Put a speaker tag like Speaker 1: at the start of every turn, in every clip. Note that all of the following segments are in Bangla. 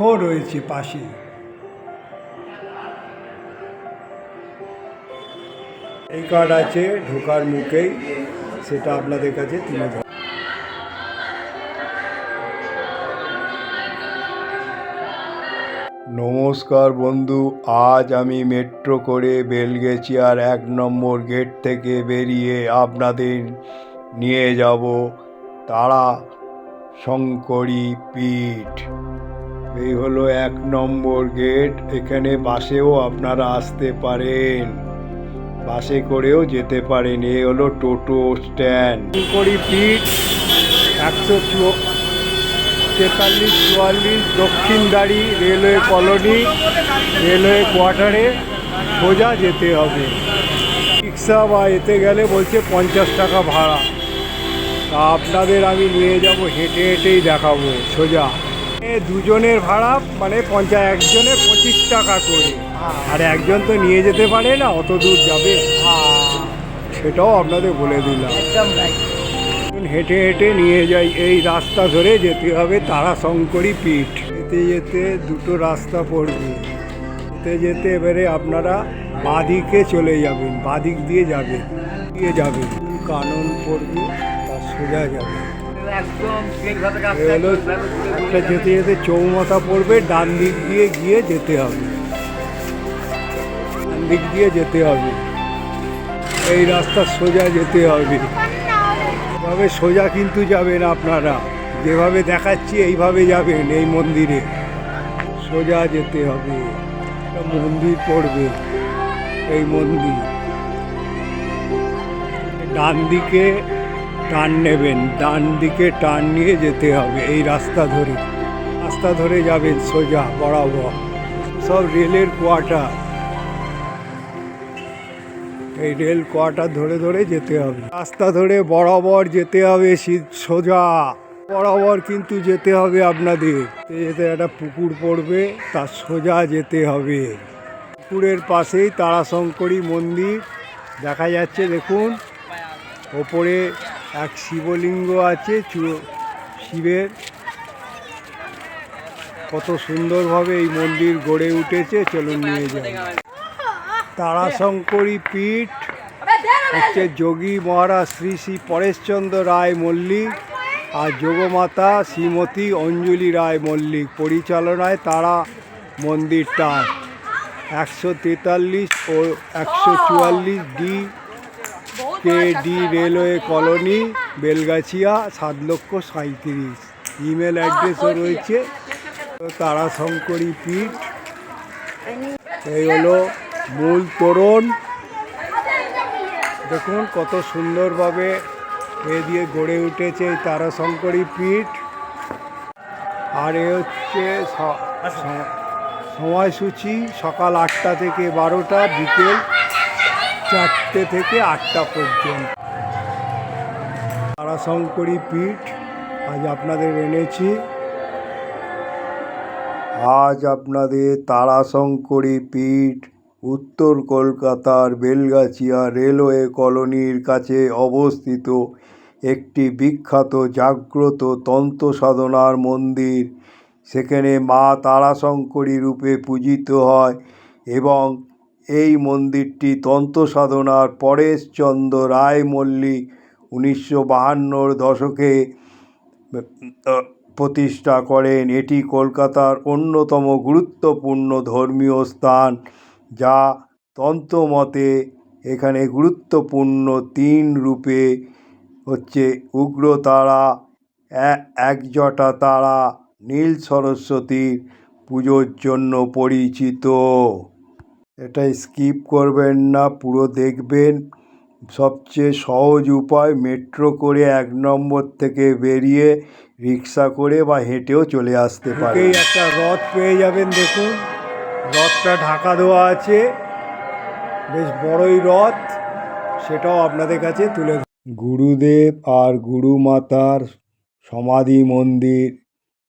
Speaker 1: কক্ষও রয়েছে পাশে। এই কার্ড আছে, ঢোকার মুখেই। সেটা আপনাদের কাছে তুলে ধর নমস্কার বন্ধু, আজ আমি মেট্রো করে বেলগেছিয়ার এক নম্বর গেট থেকে বেরিয়ে আপনাদের নিয়ে যাব তারা শঙ্করী পীঠ। এই হলো এক নম্বর গেট। এখানে বাসেও আপনারা আসতে পারেন। বাসে করেও যেতে পারেন। এই হলো টোটো স্ট্যান্ড। শঙ্করী পীঠ একশো তেতাল্লিশ, চুয়াল্লিশ দক্ষিণদাড়ি রেলওয়ে কলোনি, রেলওয়ে কোয়ার্টারে সোজা যেতে হবে। রিক্সা বা এতে গেলে বলছে পঞ্চাশ টাকা ভাড়া। তা আপনাদের আমি নিয়ে যাব, হেঁটে হেঁটেই দেখাবো, সোজা। এ দুজনের ভাড়া মানে পঞ্চাশ একজনের পঁচিশ টাকা করে। আর একজন তো নিয়ে যেতে পারে না অত দূর যাবে। সেটাও আপনাদের বলে দিলাম। হেঁটে হেঁটে নিয়ে যাই এই রাস্তা ধরে যেতে হবে তারাশঙ্করী পীঠ। যেতে যেতে দুটো রাস্তা পড়বে। যেতে যেতে এবারে আপনারা বাদিকে চলে যাবেন বাদিক দিয়ে যাবেন দিয়ে যাবেন। কানন পড়বে তার সোজা যাবে
Speaker 2: একদম ঠিকভাবে
Speaker 1: এ হলো একটা যেতে যেতে চৌমাথা পড়বে ডান দিক দিয়ে গিয়ে যেতে হবে। ডান দিক দিয়ে যেতে হবে। এই রাস্তা সোজা যেতে হবে। এভাবে সোজা কিন্তু যাবেন আপনারা। যেভাবে দেখাচ্ছি এইভাবে যাবেন এই মন্দিরে। সোজা যেতে হবে। মন্দির পড়বে এই মন্দির। ডান দিকে টান নেবেন, ডান দিকে টান নিয়ে যেতে হবে এই রাস্তা ধরে। রাস্তা ধরে যাবেন সোজা, বরাবর। সব রেলের কোয়ার্টার এই রেল কোয়ার্টার ধরে ধরে যেতে হবে। রাস্তা ধরে বরাবর যেতে হবে শীত সোজা। বরাবর কিন্তু যেতে হবে আপনাদের। যেতে একটা পুকুর পড়বে তার সোজা যেতে হবে। পুকুরের পাশেই তারাশঙ্করী মন্দির। দেখা যাচ্ছে, দেখুন, ওপরে এক শিবলিঙ্গ আছে শিবের। কত সুন্দরভাবে এই মন্দির গড়ে উঠেছে, চলুন নিয়ে যাই। তারাশঙ্করী পীঠ, হচ্ছে যোগী মহারাজ শ্রী শ্রী পরেশচন্দ্র রায় মল্লিক আর যোগমাতা শ্রীমতী অঞ্জলি রায় মল্লিক পরিচালনায় তারা মন্দিরটা। একশো তেতাল্লিশ ও একশো চুয়াল্লিশ D K D railway colony Belgachia সাত লক্ষ সাঁত্রিশ ইমেল অ্যাড্রেসও রয়েছে। তারাশঙ্করী পীঠ এই হলো মূল তোরণ। দেখুন কত সুন্দরভাবে এ দিয়ে গড়ে উঠেছে এই তারাশঙ্করী পীঠ। আর এ হচ্ছে সময়সূচি সকাল আটটা থেকে বারোটা বিকেল চারটে থেকে আটটা পর্যন্ত। তারাশঙ্করী পীঠ, আজ আপনাদের এনেছি। আজ আপনাদের তারাশঙ্করী পীঠ, উত্তর কলকাতার বেলগাছিয়া রেলওয়ে কলোনির কাছে অবস্থিত একটি বিখ্যাত জাগ্রত তন্ত্র সাধনার মন্দির। সেখানে মা তারাশঙ্করী রূপে পূজিত হয় এবং এই মন্দিরটি তন্ত্র সাধনার পরেশচন্দ্র রায় মল্লিক উনিশশো বাহান্নর দশকে প্রতিষ্ঠা করেন। এটি কলকাতার অন্যতম গুরুত্বপূর্ণ ধর্মীয় স্থান, যা তন্ত্রমতে এখানে গুরুত্বপূর্ণ তিন রূপে হচ্ছে উগ্রতারা একজটা তারা নীল সরস্বতীর পুজোর জন্য পরিচিত। এটা স্কিপ করবেন না পুরো দেখবেন। সবচেয়ে সহজ উপায় মেট্রো করে এক নম্বর থেকে বেরিয়ে রিক্সা করে বা হেঁটেও চলে আসতে পারে একটা রথ পেয়ে যাবেন দেখুন। রথটা ঢাকা দেওয়া আছে। বেশ বড়ই রথ সেটাও আপনাদের কাছে তুলে গুরুদেব আর গুরুমাতার সমাধি মন্দির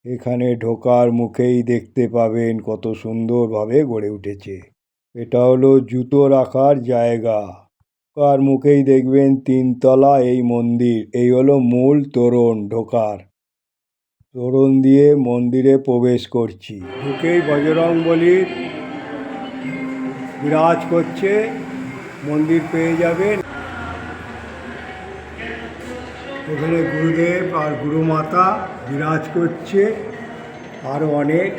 Speaker 1: এখানে ঢোকার মুখেই দেখতে পাবেন কত সুন্দরভাবে গড়ে উঠেছে। এটা হলো জুতো রাখার জায়গা। ঢোকার মুখেই দেখবেন তিনতলা এই মন্দির। এই হলো মূল তোরণ ঢোকার। তোরণ দিয়ে মন্দিরে প্রবেশ করছি। ঢুকেই বজরং বলির বিরাজ করছে। মন্দির পেয়ে যাবেন। এখানে গুরুদেব আর গুরুমাতা বিরাজ করছে। আরও অনেক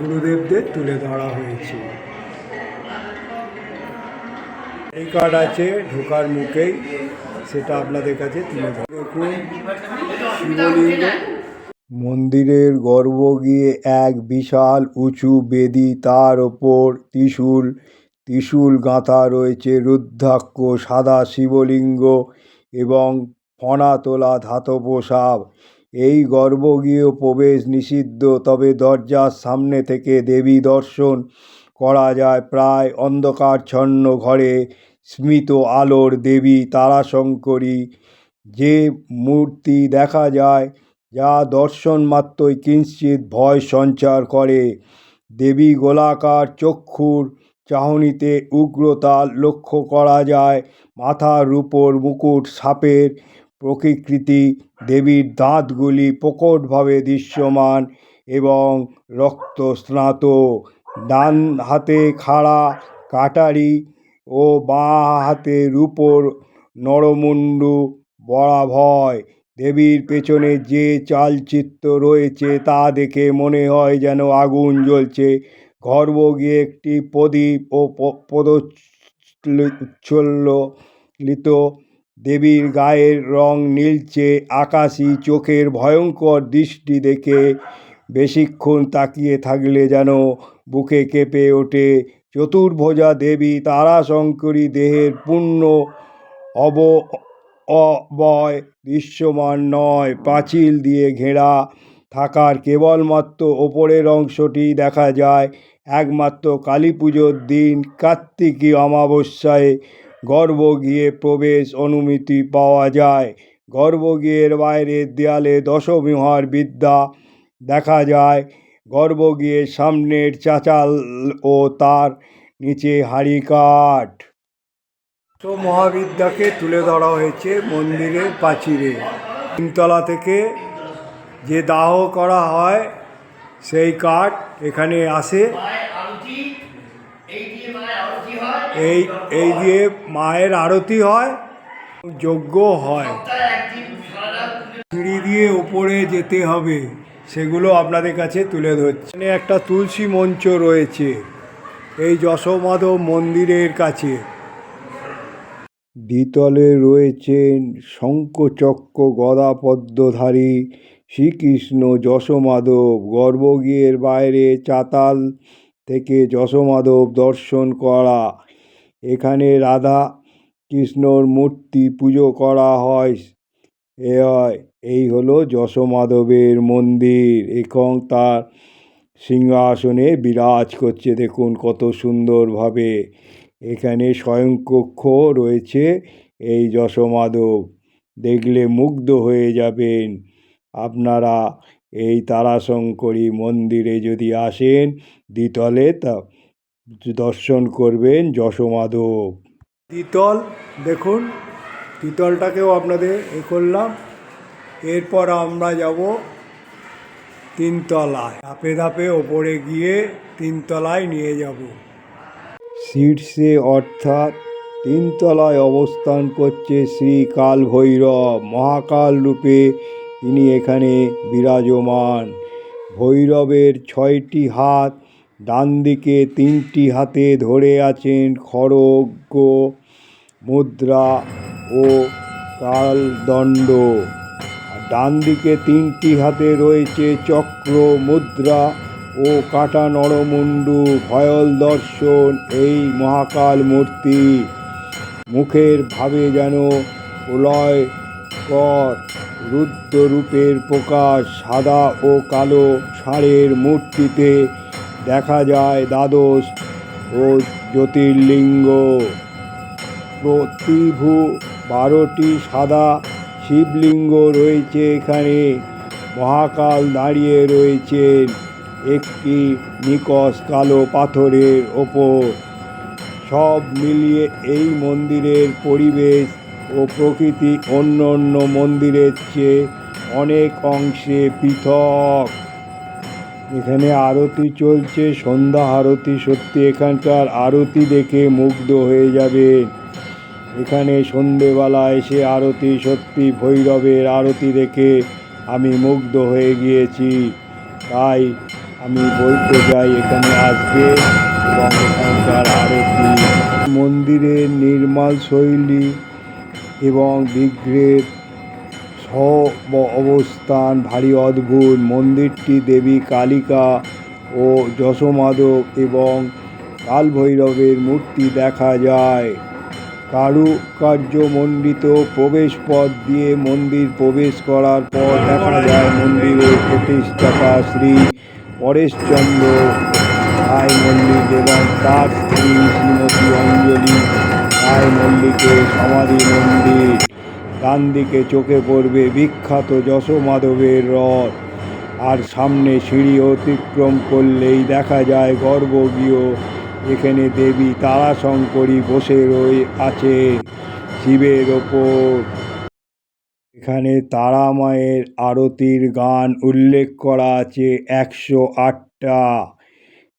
Speaker 1: গুরুদেবদের তুলে ধরা হয়েছে এই কার্ড আছে, ঢোকার মুখেই। সেটা আপনাদের কাছে তুলে ধরা। শিবলিঙ্গ। মন্দিরের গর্ভ গিয়ে এক বিশাল উঁচু বেদি তার ওপর ত্রিশূল ত্রিশূল গাঁথা রয়েছে, রুদ্রাক্ষ, সাদা শিবলিঙ্গ এবং ফণা তোলা ধাতব সাপ। এই গর্ভগৃহ প্রবেশ নিষিদ্ধ, তবে দরজার সামনে থেকে দেবী দর্শন করা যায়। প্রায় অন্ধকারচ্ছন্ন ঘরে স্মিত আলোর দেবী তারাশঙ্করী। যে মূর্তি দেখা যায়, যা দর্শন মাত্রই কিঞ্চিত ভয় সঞ্চার করে। দেবী গোলাকার চক্ষুর চাহনিতে উগ্রতা লক্ষ্য করা যায়। মাথার উপর মুকুট, সাপের প্রকৃতি, দেবীর দাঁতগুলি প্রকটভাবে দৃশ্যমান এবং রক্ত রক্তস্নাত ডান হাতে খাড়া কাটারি ও বাঁ হাতে রূপোর নরমুণ্ডু বরাভয়। দেবীর পেছনে যে চালচিত্র রয়েছে তা দেখে মনে হয় যেন আগুন জ্বলছে। গর্ভগৃহে একটি প্রদীপ ও পদোচ্ছল্লিত দেবীর গায়ের রং নীলচে, আকাশি চোখের ভয়ঙ্কর দৃষ্টি দেখে বেশিক্ষণ তাকিয়ে থাকলে যেন বুকে কেঁপে ওঠে। চতুর্ভোজা দেবী তারাশঙ্করী দেহের পূর্ণ অব, অবয় দৃশ্যমান নয়, পাঁচিল দিয়ে ঘেরা থাকার কেবলমাত্র ওপরের অংশটি দেখা যায়। একমাত্র কালী পুজোর দিন কার্তিকী অমাবস্যায় গর্ভগৃহে প্রবেশ অনুমতি পাওয়া যায়। গর্ভগৃহের বাইরের দেয়ালে দশমীহার বিদ্যা দেখা যায়। গর্ভগৃহের সামনের চাচাল ও তার নিচে হাঁড়িকাঠ তো মহাবিদ্যাকে তুলে ধরা হয়েছে মন্দিরের প্রাচীরে। তিনতলা থেকে যে দাহ করা হয়, সেই কাঠ এখানে আসে। এই এই দিয়ে মায়ের আরতি হয়, যজ্ঞ হয়। সিঁড়ি দিয়ে উপরে যেতে হবে, সেগুলো আপনাদের কাছে তুলে ধরছি। এখানে একটা তুলসী মঞ্চ রয়েছে, এই যশোমাধব মন্দিরের কাছে। দ্বিতলে রয়েছেন শঙ্খচক্র গদাপদ্মধারী শ্রীকৃষ্ণ যশোমাধব। গর্ভগৃহের বাইরে চাতাল থেকে যশোমাধব দর্শন করা এখানে রাধা কৃষ্ণর মূর্তি পুজো করা হয়। এ হয়, এই হলো যশোমাধবের মন্দির। এবং তার সিংহাসনে বিরাজ করছে। দেখুন কত সুন্দরভাবে এখানে স্বয়ংকক্ষ রয়েছে এই যশোমাধব। দেখলে মুগ্ধ হয়ে যাবেন। আপনারা এই তারাশঙ্করী মন্দিরে যদি আসেন দ্বিতলে তা দর্শন করবেন যশোমাধব দ্বিতল দেখুন দ্বিতলটাকেও আপনাদের এ করলাম। এরপর আমরা যাব তিনতলায়। ধাপে ধাপে ওপরে গিয়ে তিনতলায় নিয়ে যাব। শীর্ষে অর্থাৎ তিনতলায় অবস্থান করছে শ্রী কাল ভৈরব মহাকাল রূপে তিনি এখানে বিরাজমান। ভৈরবের ছয়টি হাত ডান দিকে তিনটি হাতে ধরে আছেন খড়গ মুদ্রা ও কালদণ্ড। আর ডান দিকে তিনটি হাতে রয়েছে চক্র, মুদ্রা ও কাটা নরমুণ্ডু, ভয়ল দর্শন, এই মহাকাল মূর্তি। মুখের ভাবে যেন প্রলয় কর, রুদ্ররূপের প্রকাশ সাদা ও কালো ষাঁড়ের মূর্তিতে দেখা যায় দ্বাদশ ও জ্যোতির্লিঙ্গ। প্রতিভু বারোটি সাদা শিবলিঙ্গ রয়েছে এখানে। মহাকাল দাঁড়িয়ে রয়েছেন একটি নিকশ কালো পাথরের ওপর। সব মিলিয়ে এই মন্দিরের পরিবেশ ও প্রকৃতি অন্য অন্য মন্দিরের চেয়ে অনেক অংশে পৃথক। এখানে আরতি চলছে, সন্ধ্যা আরতি, সত্যি এখানকার আরতি দেখে মুগ্ধ হয়ে যাবে। এখানে সন্ধেবেলা এসে আরতি, সত্যি ভৈরবের আরতি দেখে আমি মুগ্ধ হয়ে গিয়েছি। তাই আমি বলতে চাই এখানে আসবে এবং এখানকার আরতি। মন্দিরের নির্মাল শৈলী এবং বিগ্রহের সব অবস্থান ভারী অদ্ভুত, মন্দিরটি দেবী কালিকা ও যশোমাধব এবং কালভৈরবের মূর্তি দেখা যায়। কারুকার্যমণ্ডিত প্রবেশ পথ দিয়ে মন্দির প্রবেশ করার পর দেখা যায় মন্দিরের প্রতিষ্ঠাতা শ্রী পরেশচন্দ্র রায় মল্লিক এবং তার স্ত্রী শ্রীমতী অঞ্জলি রায় মল্লিকের সমাধি মন্দির। ডান দিকে চোখে পড়বে বিখ্যাত যশোমাধবের রথ। আর সামনে সিঁড়ি অতিক্রম করলেই দেখা যায় গর্ভগৃহ। এখানে দেবী তারাশঙ্করী বসে রয়ে আছে শিবের ওপর। এখানে তারা মায়ের আরতির গান উল্লেখ করা আছে একশো আটটা।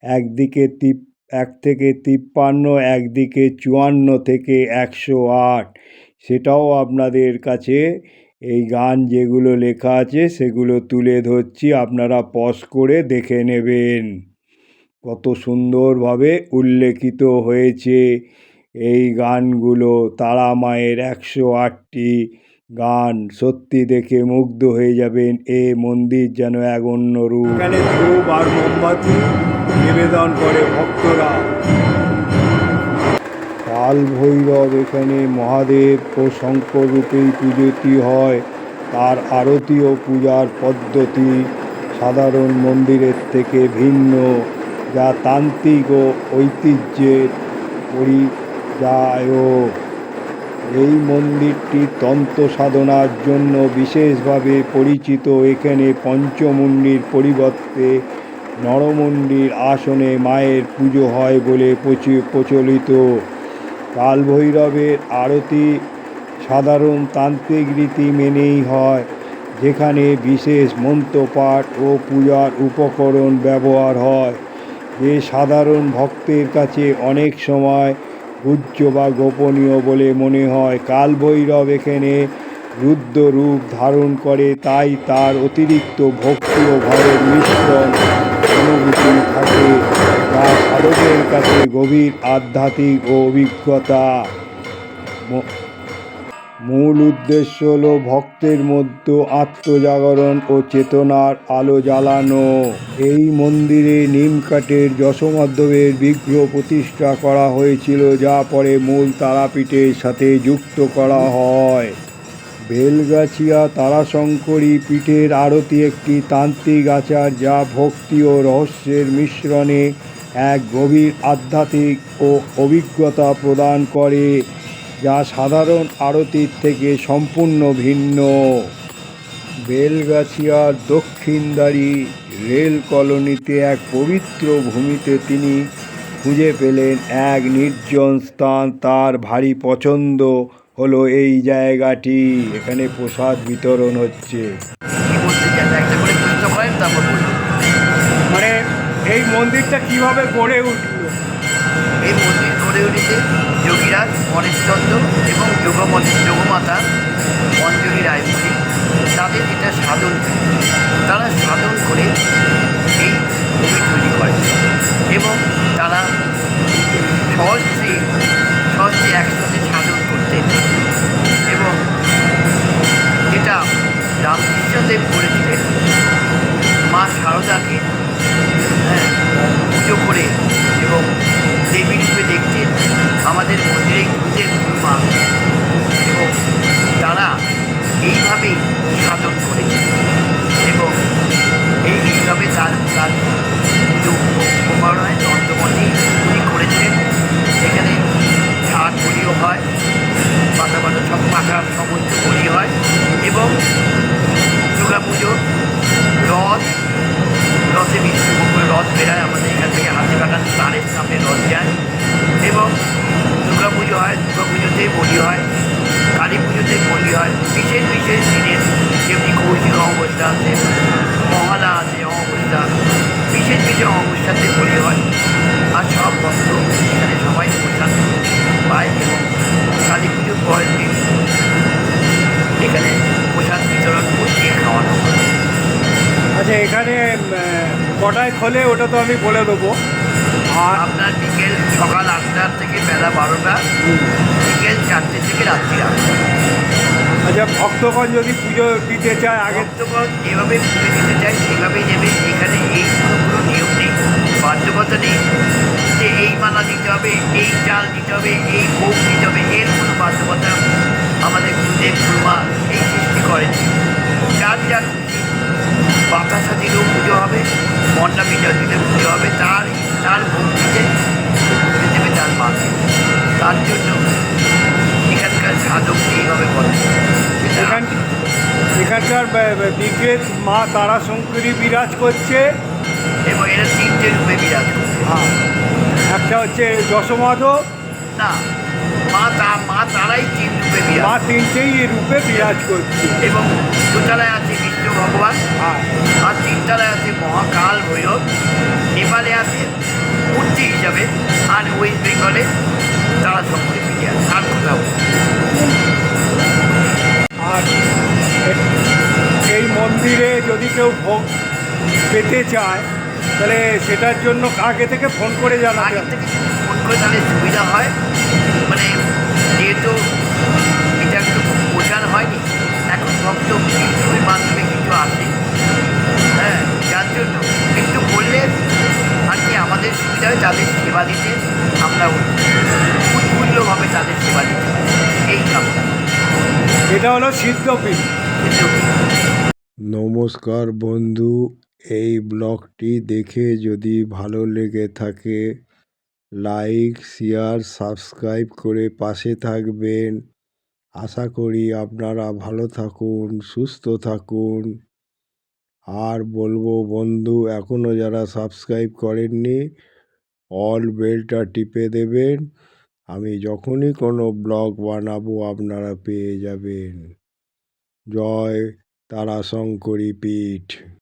Speaker 1: একদিকে তিপ, এক থেকে তিপ্পান্ন, একদিকে চুয়ান্ন থেকে একশো আট। সেটাও আপনাদের কাছে এই গান যেগুলো লেখা আছে সেগুলো তুলে ধরছি, আপনারা পজ করে দেখে নেবেন। কত সুন্দরভাবে উল্লেখিত হয়েছে এই গানগুলো, তারা মায়ের একশো আটটি গান। সত্যি দেখে মুগ্ধ হয়ে যাবেন, এ মন্দির যেন এক অন্য রূপ। এখানে ধূপ আর মোমবাতি, নিবেদন করে ভক্তরা। কাল ভৈরব এখানে মহাদেব ও শঙ্কর রূপেই পুজোটি হয়। তার আরতি ও পূজার পদ্ধতি সাধারণ মন্দিরের থেকে ভিন্ন, যা তান্ত্রিক ও ঐতিহ্যের পরিযায় এই মন্দিরটি তন্ত্র সাধনার জন্য বিশেষভাবে পরিচিত। এখানে পঞ্চমুণ্ডির পরিবর্তে নরমুণ্ডির আসনে মায়ের পুজো হয় বলে প্রচি- প্রচলিত। কালভৈরবের আরতি সাধারণ তান্ত্রিক রীতি মেনেই হয়, যেখানে বিশেষ মন্ত্রপাঠ ও পূজার উপকরণ ব্যবহার হয়। যে সাধারণ ভক্তের কাছে অনেক সময় পূজ্য বা গোপনীয় বলে মনে হয়, কালভৈরব এখানে রুদ্র রূপ ধারণ করে, তাই তার অতিরিক্ত ভক্তি ও ভয়ের মিশ্রণ অনুভূতি থাকে। যা সাধকের কাছে গভীর আধ্যাত্মিক ও অভিজ্ঞতা। মূল উদ্দেশ্য হলো ভক্তের মধ্যে আত্মজাগরণ ও চেতনার আলো জ্বালানো। এই মন্দিরে নিম কাঠের যশোমাধবের বিগ্রহ প্রতিষ্ঠা করা হয়েছিল, যা পরে মূল তারাপীঠের সাথে যুক্ত করা হয়। বেলগাছিয়া তারাশঙ্করী পীঠের আরতি একটি তান্ত্রিক আচার, যা ভক্তি ও রহস্যের মিশ্রণে এক গভীর আধ্যাত্মিক ও অভিজ্ঞতা প্রদান করে, যা সাধারণ আরতির থেকে সম্পূর্ণ ভিন্ন। বেলগাছিয়ার দক্ষিণদারি রেল কলোনিতে এক পবিত্র ভূমিতে তিনি খুঁজে পেলেন এক নির্জন স্থান। তার ভারী পছন্দ হলো এই জায়গাটি। এখানে প্রসাদ বিতরণ হচ্ছে।
Speaker 2: তারপর
Speaker 1: এই মন্দিরটা কীভাবে গড়ে উঠল?
Speaker 2: এই মন্দির গড়ে উঠেছে যোগীরাজ পরেশচন্দ্র এবং যোগমতি যোগমাতা অঞ্জলি রায়পুরী তাদের এটা সাধন তারা সাধন করে এই মন্দির তৈরি করে। এবং তারা সহস্রে সহস্রে একসাথে সাধন করতেন এবং যেটা রামকৃষ্ণদেব করেছিলেন মা শারদাকে পুজো করে এবং দেবী রূপে দেখছেন আমাদের মন্দিরে খুঁজে মা এবং তারা এইভাবেই সাধন করে এবং এই এইভাবে তার তার পুজো উপকরণে তন্ত্রমতি উনি করেছেন এখানে ঝাড় বলিও হয়, পাতা সব পাকা সমস্ত বলি হয় এবং দুর্গা পুজো রথে
Speaker 1: তো আমি বলে দেবো। আর
Speaker 2: আপনার বিকেল সকাল আটটার থেকে বেলা বারোটা বিকেল চারটে থেকে রাত্রি আটটা।
Speaker 1: আচ্ছা ভক্তগণ যদি পুজো দিতে চায় আগে
Speaker 2: ভক্তগণ যেভাবে পুজো দিতে চায় সেভাবেই নেবে। এখানে এই কোনো নিয়ম নেই বাধ্যকতা নেই যে এই মালা দিতে হবে এই চাল দিতে হবে এই ভোগ দিতে হবে এর কোনো বাধ্যকতা আমাদের গুরুদেব গুরুমা এই সৃষ্টি করেন যার যার বাতাসা দিলেও পুজো হবে মন্ডা বিজয় দিলে পুজো হবে তার তার ভক্তিতে পুজো দেবে তার মাকে তার জন্য এখানকার সাধক এইভাবে বলে।
Speaker 1: এখানকার ব- ব- বিগ্রেত মা তারা শঙ্করী বিরাজ করছে।
Speaker 2: এবং এরা তিনটে রূপে বিরাজ করছে।
Speaker 1: হ্যাঁ। একটা হচ্ছে যশমাধব
Speaker 2: না মা তা মা তারাই তিন রূপে
Speaker 1: মা তিনটেই রূপে বিরাজ করছে।
Speaker 2: এবং দোতলায় আছে বিষ্ণু ভগবান। আর তিনতলায় আছে মহাকাল ভৈরব নেপালে আছে মূর্তি হিসাবে আর ওয়েস্ট বেঙ্গলে তারা সকলে আর কোথাও।
Speaker 1: আর এই মন্দিরে যদি কেউ ভোগ পেতে চায় তাহলে সেটার জন্য আগে থেকে ফোন করে জানাতে
Speaker 2: আগে থেকে ফোন করে তাহলে সুবিধা হয়। মানে যেহেতু এটা একটু প্রচার হয়নি এখন ভক্ত ইউটিউবের মাধ্যমে জন্য। একটু বললে আর কি আমাদের সুবিধা হয় তাদের সেবা দিতে আমরা উৎফুল্লভাবে তাদের সেবা দিতে এই কামনা।
Speaker 1: এটা হলো সিদ্ধপীঠ নমস্কার বন্ধু এই ব্লগটি দেখে যদি ভালো লেগে থাকে লাইক শেয়ার সাবস্ক্রাইব করে পাশে থাকবেন। আশা করি আপনারা ভালো থাকুন সুস্থ থাকুন। আর বলব বন্ধু এখনও যারা সাবস্ক্রাইব করেননি অল বেলটা টিপে দেবেন। আমি যখনই কোনো ব্লগ বানাবো, আপনারা পেয়ে যাবেন। জয় তারাশঙ্করী পীঠ।